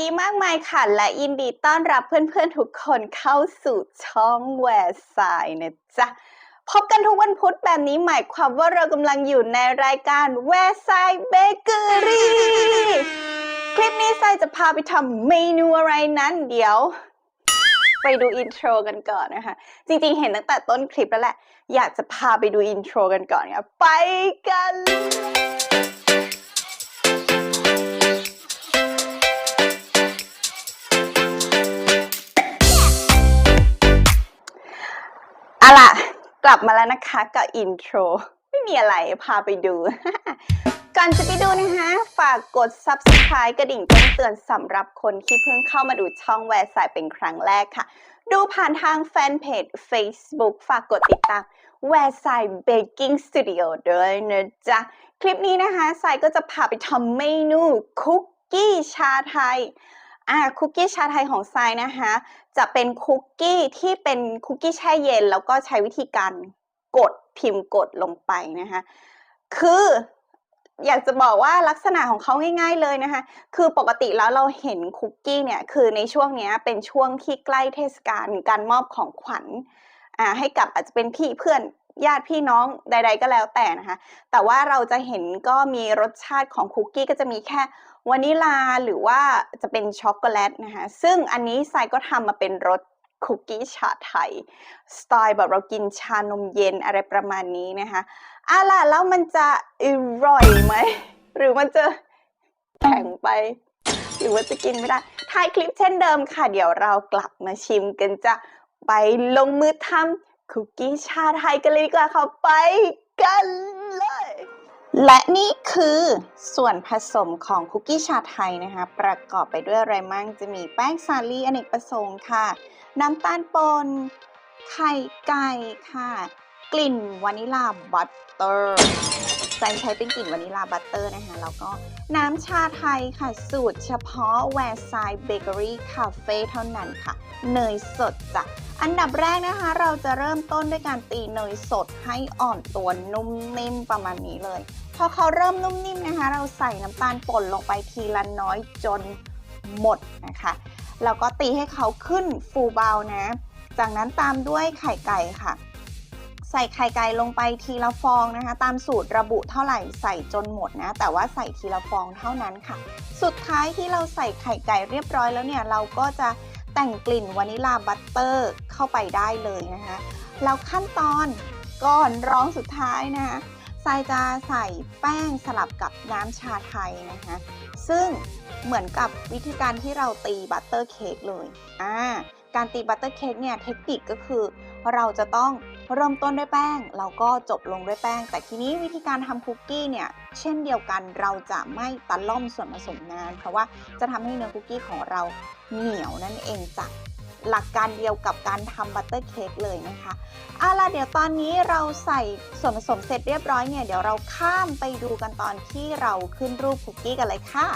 ดีมากมายค่ะ และยินดีต้อนรับเพื่อนๆ ทุกคนเข้าสู่ช่องแวร์สายนะจ๊ะ พบกันทุกวันพุธแบบนี้หมายความว่าเรากำลังอยู่ในรายการแวร์สายเบเกอรี่คลิปนี้สายจะพาไปทำเมนูอะไรนั้นเดี๋ยว ไปดูอินโทรกันก่อนนะคะ จริงๆ เห็นตั้งแต่ต้นคลิปแล้วแหละ อยากจะพาไปดูอินโทรกันก่อนค่ะไปกัน กลับมาแล้วนะคะกับอินโทรไม่มีอะไรพาไปดู ก่อนจะไปดูนะคะ ฝากกด subscribe กระดิ่งแจ้งเตือนสำหรับคนที่เพิ่งเข้ามาดูช่องแวร์สายเป็นครั้งแรกค่ะ ดูผ่านทางแฟนเพจ Facebook ฝากกดติดตามแวร์สายเบกกิ้งสตูดิโอด้วยนะจ๊ะ คลิปนี้นะคะสายก็จะพาไปทำเมนูคุกกี้ชาไทย อ่าคุกกี้ชาไทยของทรายนะคะ จะเป็นคุกกี้ที่เป็นคุกกี้แช่เย็น แล้วก็ใช้วิธีการกดพิมพ์กดลงไปนะคะ คืออยากจะบอกว่าลักษณะของเขาง่ายๆเลยนะคะ คือปกติแล้วเราเห็นคุกกี้เนี่ย คือในช่วงนี้เป็นช่วงที่ใกล้เทศกาลการมอบของขวัญอ่าให้กับอาจจะเป็นพี่เพื่อนญาติพี่น้องใด ๆ ก็แล้วแต่นะคะ แต่ว่าเราจะเห็นก็มีรสชาติของคุกกี้ก็จะมีแค่ วานิลาหรือว่าจะเป็นช็อกโกแลตนะคะ ซึ่งอันนี้ทรายก็ทำมาเป็นรสคุกกี้ชาไทย สไตล์แบบเรากินชานมเย็นอะไรประมาณนี้นะคะอะล่ะแล้วมันจะอร่อยไหม หรือมันจะแข็งไป หรือว่าจะกินไม่ได้ท้ายคลิปเช่นเดิมค่ะ เดี๋ยวเรากลับมาชิมกันจะไปลงมือทำคุกกี้ชาไทยกันเลยดีกว่าค่ะไปกันเลย และนี่คือส่วนผสมของคุกกี้ชาไทยนะคะ ประกอบไปด้วยอะไรมั่งจะมีแป้งสาลีอเนกประสงค์ค่ะ น้ำตาลปนไข่ไก่ค่ะ กลิ่นวานิลาบัตเตอร์ใส่ใช้เป็นกลิ่นวานิลาบัตเตอร์นะคะแล้วก็น้ำชาไทยค่ะ สูตรเฉพาะแวร์ไซเบเกอรี่คาเฟ่เท่านั้นค่ะ เนยสดจ้ะ อันดับแรกนะคะ เราจะเริ่มต้นด้วยการตีเนยสดให้อ่อนตัวนุ่มนิ่มประมาณนี้เลย พอเขาเริ่มนุ่มนิ่มนะคะ เราใส่น้ำตาลป่นลงไปทีละน้อยจนหมดนะคะแล้วก็ตีให้เขาขึ้นฟูเบานะ จากนั้นตามด้วยไข่ไก่ค่ะ ใส่ไข่ไก่ลงไปทีละฟองนะคะ ตามสูตรระบุเท่าไหร่ใส่จนหมดนะ แต่ว่าใส่ทีละฟองเท่านั้นค่ะ สุดท้ายที่เราใส่ไข่ไก่เรียบร้อยแล้วเนี่ยเราก็จะ แต่งกลิ่นวานิลาบัตเตอร์เข้าไปได้เลยนะคะแล้วขั้นตอนก่อนร้องสุดท้ายนะคะทรายจะใส่แป้งสลับกับน้ำชาไทยนะคะซึ่งเหมือนกับวิธีการที่เราตีบัตเตอร์เค้กเลยอ่าการตีบัตเตอร์เค้กเนี่ยเทคนิคก็คือเราจะต้อง เริ่มต้นด้วยแป้งแล้วก็จบลงด้วยแป้ง แต่ทีนี้วิธีการทำคุกกี้เนี่ยเช่นเดียวกันเราจะไม่ตะล่อมส่วนผสมนาน เพราะว่าจะทำให้เนื้อคุกกี้ของเราเหนียวนั่นเองจ้ะหลักการเดียวกับการทำบัตเตอร์เค้กเลยนะคะเอาล่ะเดี๋ยวตอนนี้เราใส่ส่วนผสมเสร็จเรียบร้อยเนี่ยเดี๋ยวเราข้ามไปดูกันตอนที่เราขึ้นรูปคุกกี้กันเลยค่ะ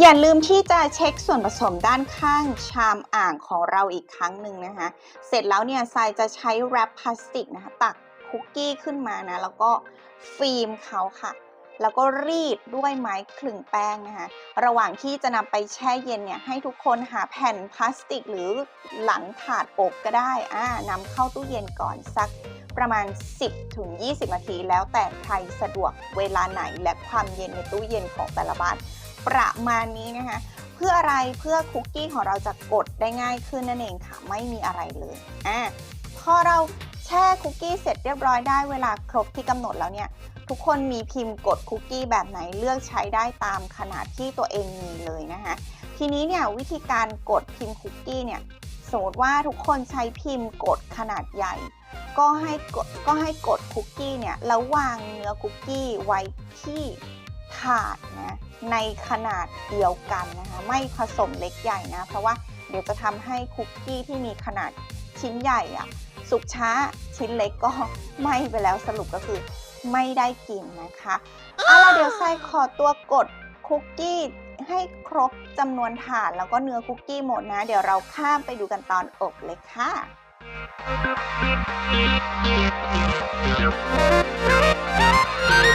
อย่าลืมที่จะเช็คส่วนผสมด้านข้างชามอ่างของเราอีกครั้งหนึ่งนะคะ เสร็จแล้วเนี่ยทรายจะใช้แรปพลาสติกนะคะ ตักคุกกี้ขึ้นมานะ แล้วก็ฟิล์มเขาค่ะ แล้วก็รีดด้วยไม้คลึงแป้งนะคะ ระหว่างที่จะนำไปแช่เย็นเนี่ย ให้ทุกคนหาแผ่นพลาสติกหรือหลังถาดอบก็ได้อ่านำเข้าตู้เย็นก่อนสักประมาณ 10ถึง20 นาที แล้วแต่ใครสะดวกเวลาไหนและความเย็นในตู้เย็นของแต่ละบ้าน ประมาณนี้นะคะ เพื่ออะไรเพื่อคุกกี้ของเราจะกดได้ง่ายขึ้นนั่นเองค่ะ ไม่มีอะไรเลยอะพอเราแช่คุกกี้เสร็จเรียบร้อยได้เวลาครบที่กำหนดแล้วเนี่ยทุกคนมีพิมพ์กดคุกกี้แบบไหนเลือกใช้ได้ตามขนาดที่ตัวเองมีเลยนะคะ ทีนี้เนี่ยวิธีการกดพิมพ์คุกกี้เนี่ยสมมติว่าทุกคนใช้พิมพ์กดขนาดใหญ่ ก็ให้กดก็ให้กดคุกกี้เนี่ยแล้ววางเนื้อคุกกี้ไว้ที่ ขาดนะในขนาดเดียวกันนะคะไม่ผสมเล็กใหญ่นะเพราะว่าเดี๋ยวจะทำให้คุกกี้ที่มีขนาดชิ้นใหญ่อะสุกช้าชิ้นเล็กก็ไหม้ไปแล้วสรุปก็คือไม่ได้กินนะคะเอาล่ะเดี๋ยวไส้ขอตัวกดคุกกี้ให้ครบจำนวนถาดแล้วก็เนื้อคุกกี้หมดนะ เดี๋ยวเราข้ามไปดูกันตอนอบเลยค่ะถึง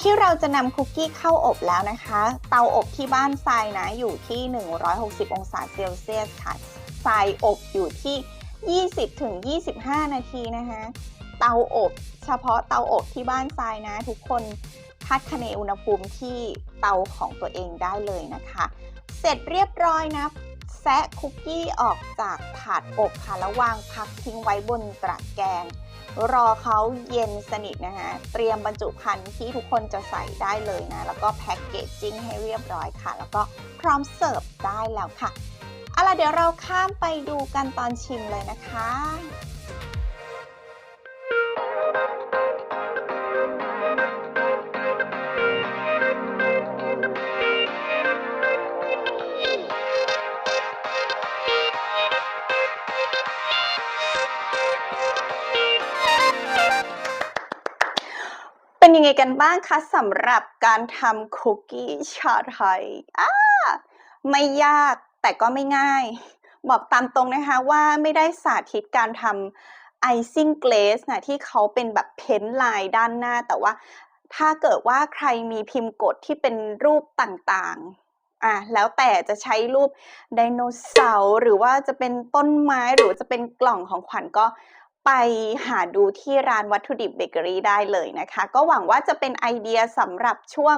ที่เราจะนำคุกกี้เข้าอบแล้วนะคะ เตาอบที่บ้านทรายนะอยู่ที่ 160 องศาเซลเซียสค่ะทรายอบอยู่ที่ 20-25 นาทีนะคะ เตาอบเฉพาะเตาอบที่บ้านทรายนะ ทุกคนคาดคะเนอุณหภูมิที่เตาของตัวเองได้เลยนะคะ เสร็จเรียบร้อยนะะคุกกี้ออกจากถาดอบค่ะแล้ววางพักทิ้งไว้บนตะแกรงรอเขาเย็นสนิทนะคะเตรียมบรรจุภัณฑ์ที่ทุกคนจะใส่ได้เลยนะ แล้วก็แพ็กเกจจิ้งให้เรียบร้อยค่ะ แล้วก็พร้อมเสิร์ฟได้แล้วค่ะเอาล่ะเดี๋ยวเราข้ามไปดูกันตอนชิมเลยนะคะ กันบ้างคะสำหรับการทำคุกกี้ชาไทยอ่าไม่ยากแต่ก็ไม่ง่าย บอกตามตรงนะคะว่าไม่ได้สาธิตการทำไอซิ่งเกลสนะที่เขาเป็นแบบเพ้นท์ลายด้านหน้า แต่ว่าถ้าเกิดว่าใครมีพิมพ์กดที่เป็นรูปต่างๆ อะแล้วแต่จะใช้รูปไดโนเสาร์หรือว่าจะเป็นต้นไม้หรือจะเป็นกล่องของขวัญก็ ไปหาดูที่ร้านวัตถุดิบเบเกอรี่ได้เลยนะคะ ก็หวังว่าจะเป็นไอเดียสำหรับช่วง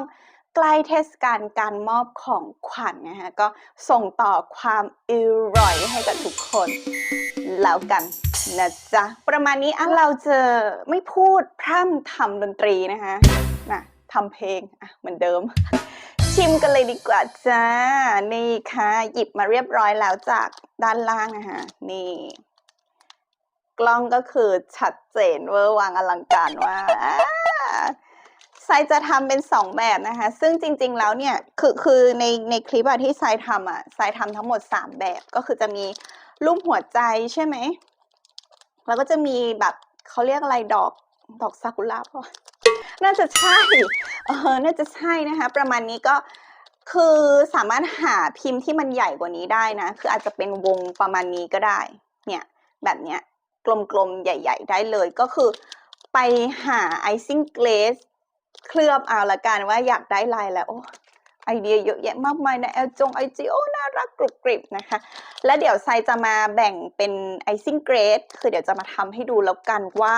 ใกล้เทศกาลการมอบของขวัญนะคะก็ส่งต่อความอร่อยให้กับทุกคน แล้วกันนะจ๊ะ ประมาณนี้อะเราจะไม่พูดพร่ำทำดนตรีนะคะนะทำเพลงอะเหมือนเดิม ชิมกันเลยดีกว่าจ้า นี่ค่ะ หยิบมาเรียบร้อยแล้วจากด้านล่างนะคะนี่ กล้องก็คือชัดเจนเวอร์วังอลังการว่าไซจะทำเป็นสองแบบนะคะ ซึ่งจริง ๆ แล้วเนี่ย คือคือในในคลิปอะที่ไซทำอะไซทำทั้งหมด3แบบก็คือจะมีรูปหัวใจใช่ไหม แล้วก็จะมีแบบเขาเรียกอะไรดอกดอกซากุระป่ะน่าจะใช่ เออ น่าจะใช่นะคะ ประมาณนี้ก็คือสามารถหาพิมพ์ที่มันใหญ่กว่านี้ได้นะ คืออาจจะเป็นวงประมาณนี้ก็ได้ เนี่ย แบบเนี้ย กลมๆ ใหญ่ ๆ ได้เลยก็คือไปหาไอซิ่งเกรสเคลือบเอาละกันว่าอยากได้ลายแล้วโอ้ไอเดียเยอะแยะมากมายนะแอลจงไอจีโอน่ารักกรุบกริบนะคะ แล้วเดี๋ยวไซจะมาแบ่งเป็นไอซิ่งเกรดคือเดี๋ยวจะมาทำให้ดูแล้วกันว่า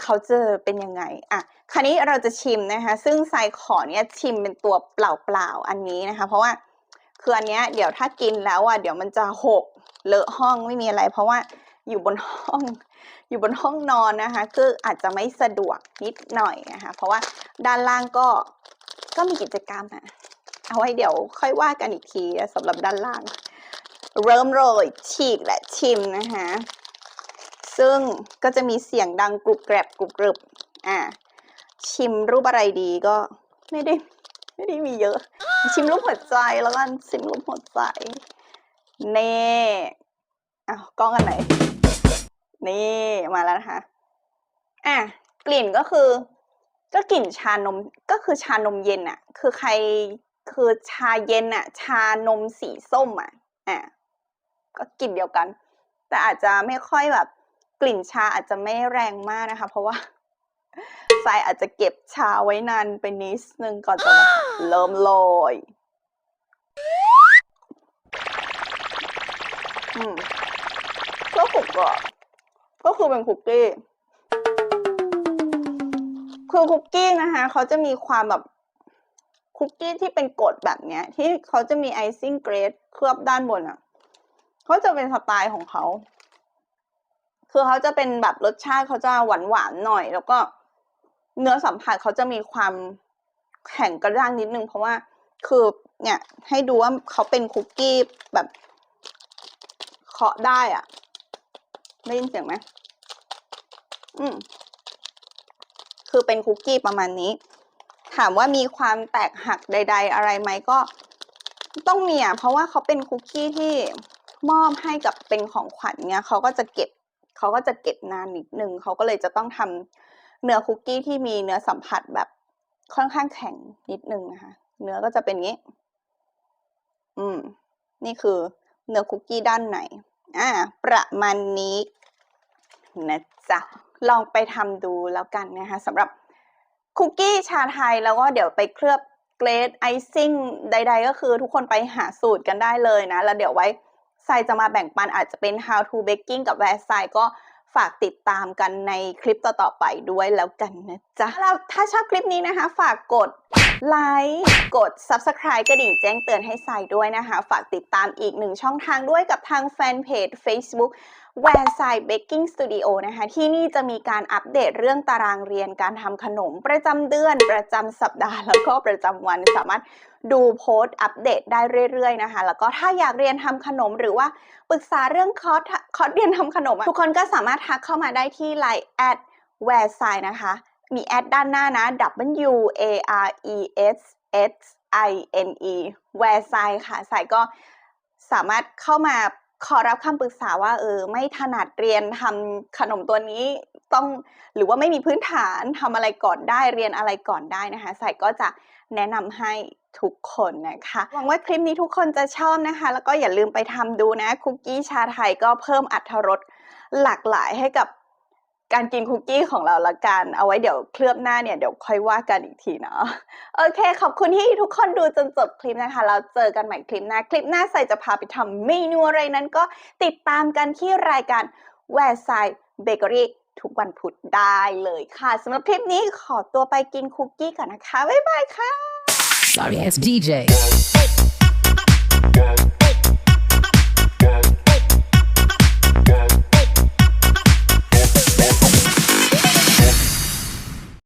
เขาเจะเป็นยังไงอะคราวนี้เราจะชิมนะคะ ซึ่งไซขอเนี่ยชิมเป็นตัวเปล่าๆอันนี้นะคะ เพราะว่าคืออันเนี้ยเดี๋ยวถ้ากินแล้วอะเดี๋ยวมันจะหกเลอะห้องไม่มีอะไร เพราะว่า อยู่บนห้อง อยู่บนห้องนอนนะคะ คืออาจจะไม่สะดวกนิดหน่อยนะคะ เพราะว่าด้านล่างก็ก็มีกิจกรรมอะเอาไว้เดี๋ยวค่อยว่ากันอีกทีสำหรับด้านล่าง เริ่มโรยฉีกและชิมนะคะซึ่งก็จะมีเสียงดังกรุบแกรบกรุบกรึบอ่าชิมรูปอะไรดีก็ไม่ได้ไม่ได้มีเยอะ ชิมรูปหัวใจแล้วกันชิมรูปหัวใจเน่อ้าวกล้องอันไหน นี่มาแล้วนะคะ อะกลิ่นก็คือ ก็กลิ่นชานมก็คือชานมเย็นอะคือใครคือชาเย็นอะชานมสีส้มอะอะก็กลิ่นเดียวกัน แต่อาจจะไม่ค่อยแบบ กลิ่นชาอาจจะไม่แรงมากนะคะ เพราะว่าทรายอาจจะเก็บชาไว้นานไปนิดนึงก่อนจะมาเริ่มโรยอืมก็กรุบกรอบ ก็คือเป็นคุกกี้ คือคุกกี้นะคะเขาจะมีความแบบคุกกี้ที่เป็นกรดแบบเนี้ย ที่เขาจะมีไอซิ่งเกรดเคลือบด้านบนอะเขาจะเป็นสไตล์ของเขาคือเขาจะเป็นแบบรสชาติเขาจะหวานหวานหน่อย แล้วก็เนื้อสัมผัสเขาจะมีความแข็งกระด้างนิดนึง เพราะว่าคือเนี่ยให้ดูว่าเขาเป็นคุกกี้แบบเคาะได้อะ ได้ยินเสียงไหมอืมคือเป็นคุกกี้ประมาณนี้ ถามว่ามีความแตกหักใด ๆ อะไรไหมก็ต้องมีอะเพราะว่าเขาเป็นคุกกี้ที่มอบให้กับเป็นของขวัญเนี่ยเขาก็จะเก็บเขาก็จะเก็บนานนิดนึงเขาก็เลยจะต้องทำเนื้อคุกกี้ที่มีเนื้อสัมผัสแบบค่อนข้างแข็งนิดนึงนะคะ เนื้อก็จะเป็นงี้ อืม นี่คือเนื้อคุกกี้ด้านในอ่า ประมาณนี้ นะจ๊ะ ลองไปทำดูแล้วกันนะคะสำหรับคุกกี้ชาไทยแล้วก็เดี๋ยวไปเคลือบเกรดไอซิ่งใด ๆ ก็คือทุกคนไปหาสูตรกันได้เลยนะ แล้วเดี๋ยวไว้ไซจะมาแบ่งปันอาจจะเป็น how to baking กับแวร์ไซก็ฝากติดตามกันในคลิปต่อ ๆ ไปด้วยแล้วกันนะจ๊ะแล้วถ้าชอบคลิปนี้นะคะ ฝากกด ไลค์กด subscribe กระดิ่งแจ้งเตือนให้ไซด้วยนะคะ ฝากติดตามอีกหนึ่งช่องทางด้วยกับทางแฟนเพจ Facebook แวร์ไซเบกกิ้งสตูดิโอนะคะ ที่นี่จะมีการอัปเดตเรื่องตารางเรียนการทำขนมประจำเดือน ประจำสัปดาห์ แล้วก็ประจำวันสามารถดูโพสต์อัปเดตได้เรื่อยๆนะคะ แล้วก็ถ้าอยากเรียนทำขนมหรือว่าปรึกษาเรื่องคอร์สคอร์สเรียนทำขนม ทุกคนก็สามารถทักเข้ามาได้ที่ Line แอดแวร์ไซนะคะ มีแอดด้านหน้านะ W A R E S S I N E แวร์ไซค่ะไซก็สามารถเข้ามาขอรับคำปรึกษาว่าเออไม่ถนัดเรียนทำขนมตัวนี้ต้องหรือว่าไม่มีพื้นฐานทำอะไรก่อนได้เรียนอะไรก่อนได้นะคะใส่ก็จะแนะนำให้ทุกคนนะคะหวังว่าคลิปนี้ทุกคนจะชอบนะคะ แล้วก็อย่าลืมไปทำดูนะคุกกี้ชาไทยก็เพิ่มอัตรรสหลากหลายให้กับ การกินคุกกี้ของเราละกัน เอาไว้เดี๋ยวเคลือบหน้าเนี่ยเดี๋ยวค่อยว่ากันอีกทีเนาะโอเค ขอบคุณที่ทุกคนดูจนจบคลิปนะคะ เราเจอกันใหม่คลิปหน้า คลิปหน้าใส่จะพาไปทำเมนูอะไรนั้นก็ติดตามกันที่รายการแวร์ไซเบเกอรี่ทุกวันพุธได้เลยค่ะสำหรับคลิปนี้ขอตัวไปกินคุกกี้ก่อนนะคะ บ๊ายบายค่ะ Sorry ass DJ.